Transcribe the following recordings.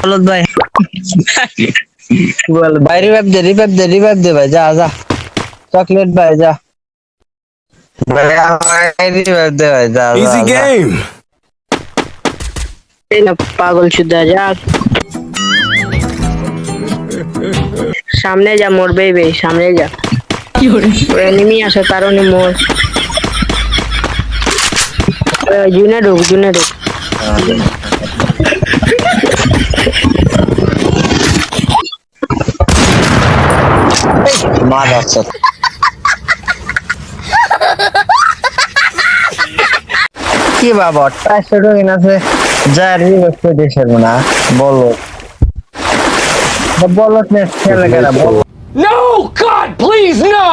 হলদ ভাই। বল ভাই রিভাইভ দে রিভাইভ দে রিভাইভ দে ভাই যা যা। চকলেট ভাই যা। পাগল সুদ্ধা যা সামনে যা মরবে বে সামনে যা। এনিমি আছে তার অনেক মোর। জুনে ঢুক জুনে ঢুক। মা যাচ্ছে কি বাবা টাইসে ঢোকেন আছে যা রিভাইভ করে দেশের না বলো বলো খেলে কেনা বলো No! God, please, no!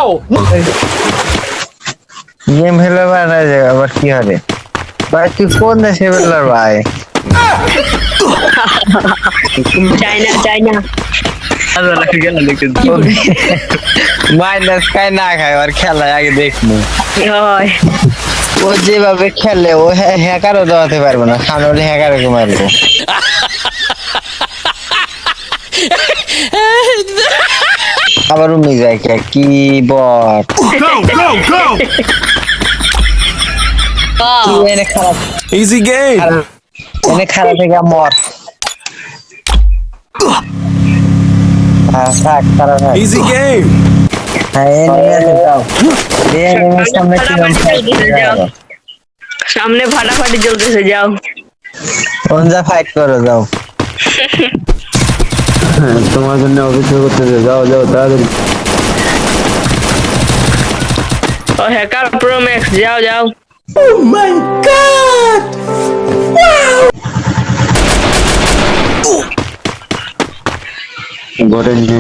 Game খেলে বেড়ায় যায় আবার কি হবে ভাই তুই কোন দেশে বেলার ভাই চাইনা চাইনা মাইনাস খাই না খায় আর খেলায় আগে দেখব। ও যেভাবে খেলে ও হ্যাকারও দেওয়াতে পারবে না খান হলে হ্যাকারকে মারবো। আবার উমি যায় কে? কি বট। Go, go. এনে খারাপ থেকে মর। Easy game. হ্যাঁ সামনে ফাটাফাটি চলতেছে যাও। যা ফাইট করো যাও। তোমার জন্য অপেক্ষা করতেছে যাও যাও তাড়াতাড়ি। ও হ্যাকার প্রো ম্যাক্স যাও যাও। ঘরে নিয়ে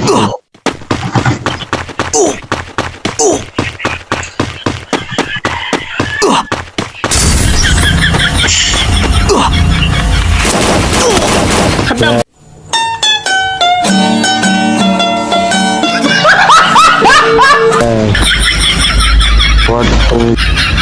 What?